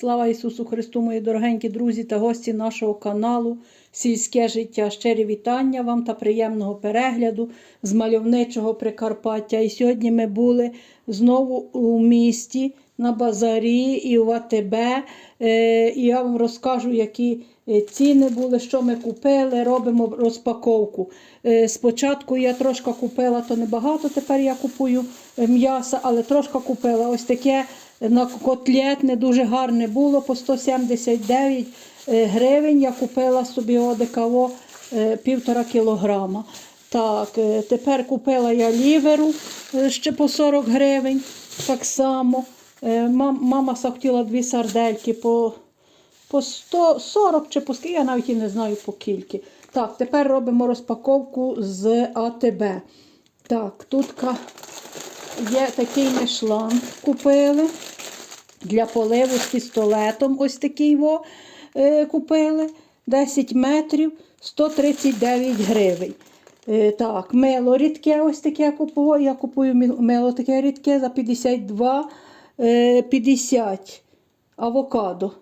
Слава Ісусу Христу, мої дорогенькі друзі та гості нашого каналу Сільське життя. Щирі вітання вам та приємного перегляду з мальовничого Прикарпаття. І сьогодні ми були знову у місті на базарі і в АТБ. Е, І я вам розкажу, які е, ціни були, що ми купили, робимо розпаковку. Е, Спочатку я трошки купила, то небагато, тепер я купую м'яса, але трошки купила ось таке на котлет не дуже гарне було по 179 е, гривень. Я купила собі одекаво е, півтора кілограма. Так, е, тепер купила я ліверу ще по 40 гривень. Так само. Мам- Мама захотіла дві сардельки по, по 140 чи по скільки, я навіть і не знаю по кільки. Так, тепер робимо розпаковку з АТБ. Так, тут є такий мішлан купили для поливу з пістолетом. Ось такий во е, купили. 10 метрів 139 гривень. Е, так, мило рідке, ось таке купую. Я купую мило таке рідке за 52 е, 50 авокадо.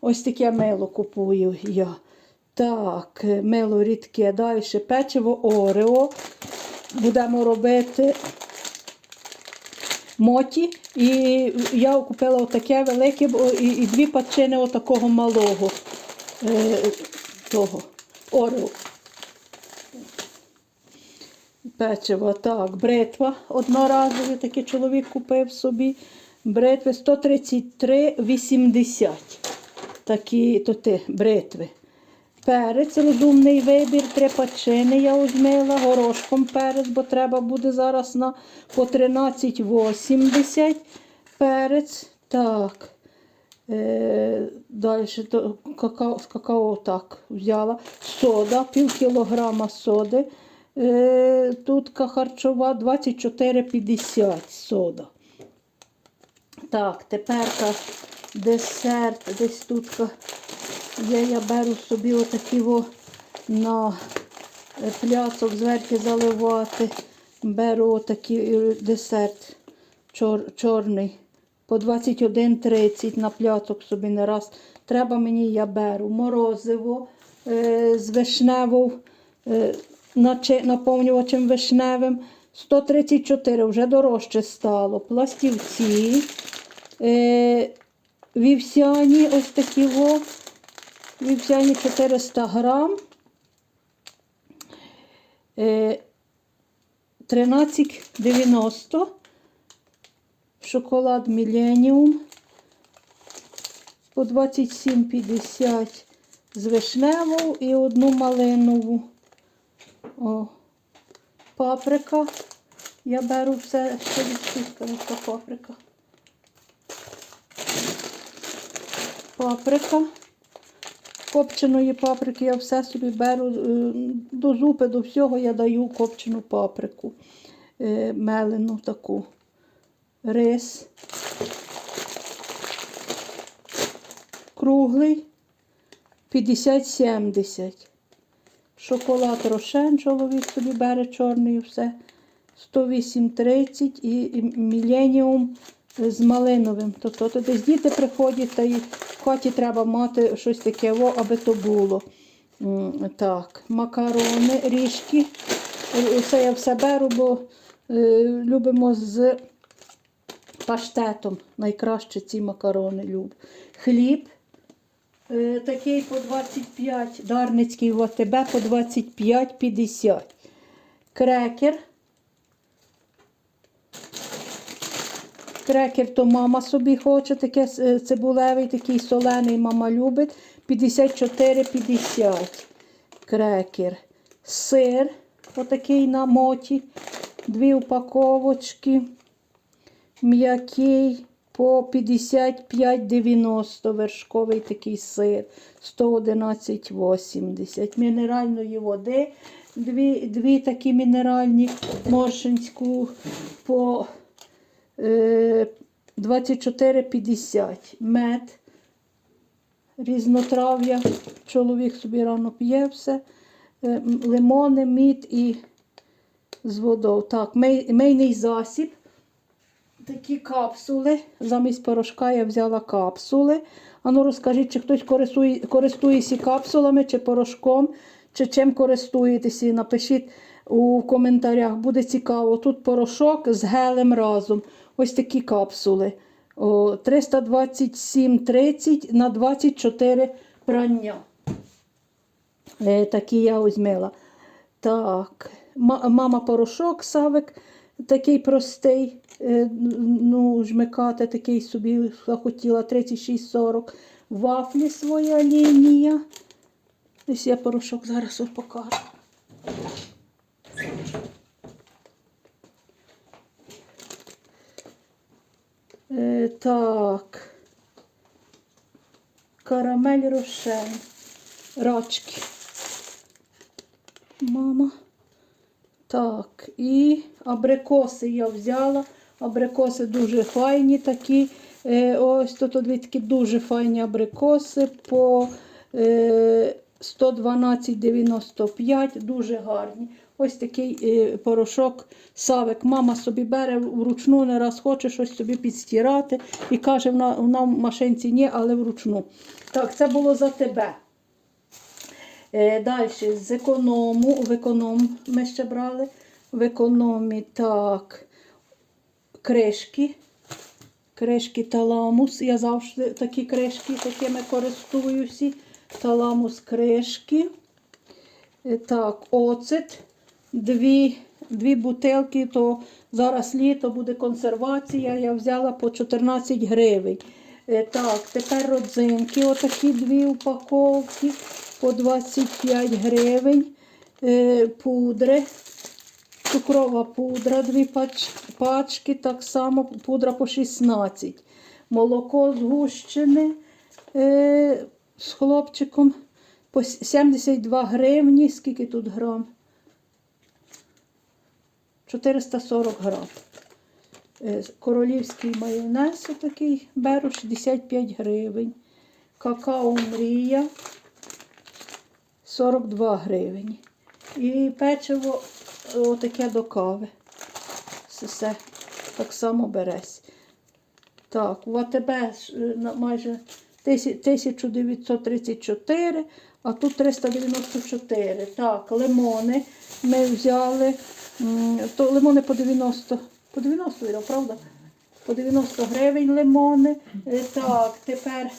Ось таке мило купую я. Так, мило рідке. Далі печиво Орео. Будемо робити моті. І я купила отаке велике і, і дві пачини отакого малого е, того Орео. Печиво, так, бритва одноразові, такий чоловік купив собі. Бритви 133,80. Такі то ти, бритви. Перець, розумний вибір, три пачини я узмила, горошком перець, бо треба буде зараз на по 13,80 перець. Так. Е, далі какао, з какао так взяла. Сода, пів кілограма соди. Е, тут харчова 24,50 сода. Так, тепер десерт, десь тут є, я беру собі отакі на е, пляцок зверху заливати. Беру отакий е, десерт чор, чорний. По 21,30 на пляцок собі не раз. Треба мені, я беру морозиво е, з вишневою е, наповнювачем вишневим. 134 вже дорожче стало. Пластівці. Е, вівсяні ось такі во. Вівсяні 400 грам. Е, 13,90. Шоколад Міленіум. По 27,50 з вишневою і одну малинову. О, паприка. Я беру все, що відчискана паприка. Паприка. Копченої паприки я все собі беру е, до зупи, до всього я даю копчену паприку. е, Мелену таку. Рис. Круглий. 50-70. Шоколад Рошен, чоловік собі бере чорний все. 108,30 і і Міленіум з малиновим. Тобто то десь діти приходять, та і в хаті треба мати щось таке, о, аби то було. Так, макарони, ріжки. Це я все беру, бо е, любимо з паштетом. Найкраще ці макарони люб. Хліб. Е, Такий по 25, Дарницький в АТБ по 25,50. Крекер. Крекер то мама собі хоче, таке е, цибулевий, такий солений мама любить. 54,50. Крекер. Сир, отакий на моті. Дві упаковочки. М'який по 55,90 вершковий такий сир, 111,80. Мінеральної води, дві, дві такі мінеральні моршинську по 24,50. Мед, різнотрав'я. Чоловік собі рано п'є все. Е, лимони, мід і з водою. Так, мийний засіб. такі капсули. Замість порошка я взяла капсули. Ану, розкажіть, чи хтось користує, користується капсулами, чи порошком, чи чим користуєтеся. Напишіть у коментарях, буде цікаво. Тут порошок з гелем разом. Ось такі капсули. О, 327,30 на 24 прання. Е, такі я озьмила. Так, мама порошок Савик, такий простий. е, Ну, жмикати такий собі захотіла 36,40. Вафлі своя лінія. Десь я порошок зараз покажу. Е, так. Карамель рошен. Рачки. Мама. Так, і абрикоси я взяла. Абрикоси дуже файні такі. Е, ось тут такі дуже файні абрикоси по е, 112,95, дуже гарні. Ось такий е, порошок Савик. Мама собі бере вручну, не раз хоче щось собі підстирати. І каже, вона, вона в машинці ні, але вручну. Так, це було за тебе. Е, Далі з економу, в економ ми ще брали. В економі так, кришки. Кришки таламус. Я завжди такі кришки, такими користуюся. Таламус кришки. Е, Так, оцет. Дві, дві бутилки, то зараз літо буде консервація. Я взяла по 14 гривень. Е, Так, тепер родзинки, отакі дві упаковки по 25 гривень. Е, Пудри, цукрова пудра, дві пачки, так само пудра по 16. Молоко згущене з хлопчиком по 72 гривні. Скільки тут грам? 440 грам. Е, Королівський майонез отакий беру 65 гривень. Какао Мрія 42 гривень. І печиво е, отаке до кави. Це все так само бересь. Так, в АТБ е, майже 1934, а тут 394. Так, лимони ми взяли. То лимони по 90, по 90 віддав, правда? По 90 гривень лимони. Е, Так, тепер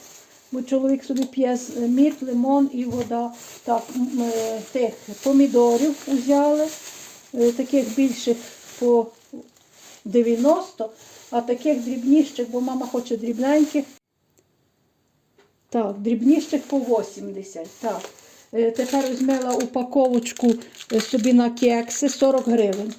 бо чоловік собі п'є з- мід, лимон і вода. Так, е, тих помідорів взяли, е, таких більших по 90, а таких дрібніших, бо мама хоче дрібненьких. Так, дрібніших по 80. Так. Е, Тепер візьмела упаковочку е, собі на кекси 40 гривень.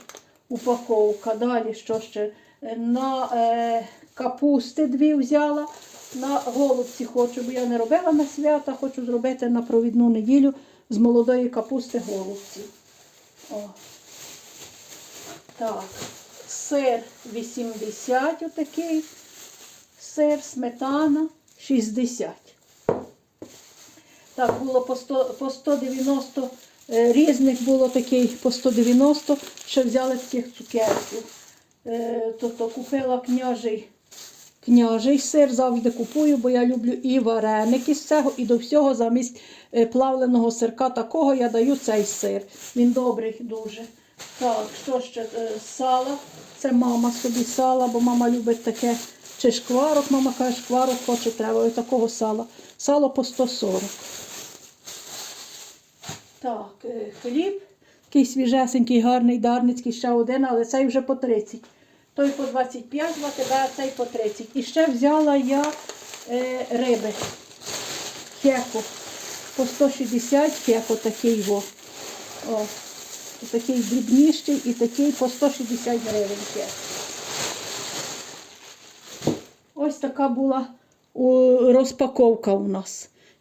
Упаковка. Далі що ще? Е, На е, капусти дві взяла. На голубці хочу, бо я не робила на свята, хочу зробити на провідну неділю з молодої капусти голубці. О. Так, сир 80 отакий, сир, сметана 60. Так, було по, 100, по 190 е, різних було такий по 190, ще взяли таких цукерків. Е, тобто купила княжий, княжий сир, завжди купую, бо я люблю і вареники з цього, і до всього замість е, плавленого сирка такого я даю цей сир. Він добрий дуже. Так, що ще? Сала. Це мама собі сала, бо мама любить таке чи шкварок. Мама каже, шкварок хоче, треба і такого сала. Сало по 140. Так, е, хліб. Такий свіжесенький, гарний, дарницький, ще один, але цей вже по 30. Той по 25 в АТБ, а цей по 30. І ще взяла я е, риби. Хеку. По 160 хеку такий во. О, такий дрібніший і такий по 160 гривень хек. Ось така була розпаковка у нас.